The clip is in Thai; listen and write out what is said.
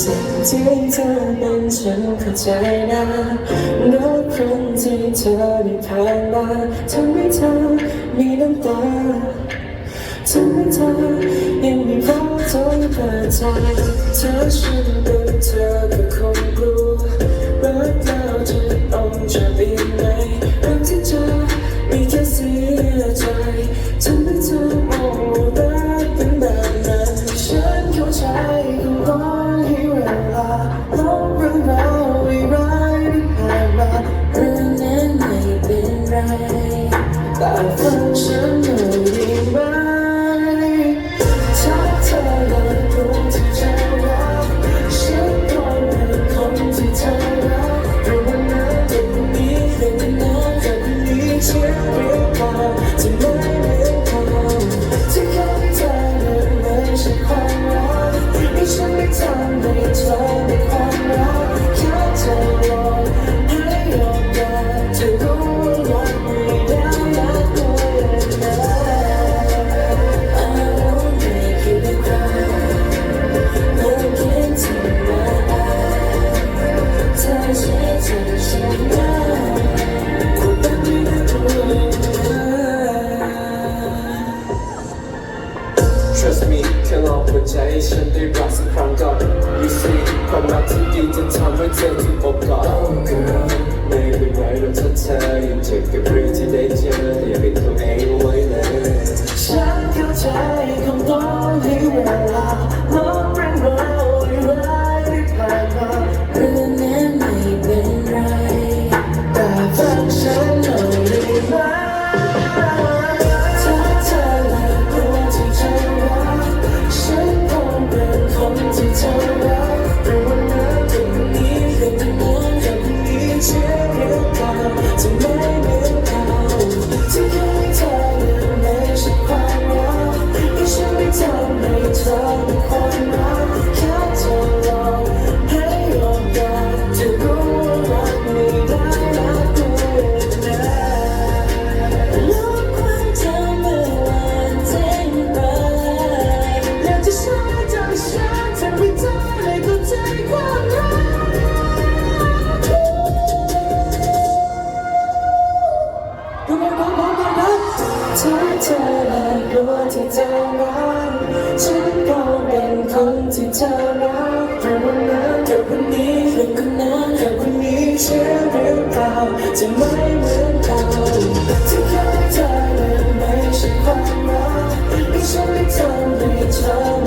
สิ่งที่เธอเป็นฉันเข้าใจนะนับครั้งที่เธอได้ผ่านมาทำให้เธอมีน้ำตาทำให้เธอยังมีความต้อเปิดใจเธอฉันเป็นเธอก็คงกลัวรั แต่ฟังฉันหน่อยได้ไหมถ้าเธอเลยรู้ที่เธอรักฉันก็เป็นคนที่เธอรักแต่วันนั้นเด็กคนนี้เป็นน้องแต่คนนี้เชื่อ Trust me แค่ลองเปิดใจให้ฉันได้รักสักครั้งก่อน You see ความรักที่ดีจะทำให้เธอถูกอบกอด Oh girl ไม่เป็นไรหรอกถ้าเธอยังเจ็บกับเรื่องที่ได้เจออย่าเป็นตัวเองไว้เลยฉันเข้าใจคงต้องให้เวลา เธอและคนที่เธอรักฉันก็เป็นคนที่เธอรักแต่วันนั้นกับคนนี้เป็นคนนั้นกับคนนี้เชื่อหรือเปล่าจะไม่เหมือนเก่าที่เคยเธอนั้นไม่ใช่ความรักที่ใช่ไม่ทำ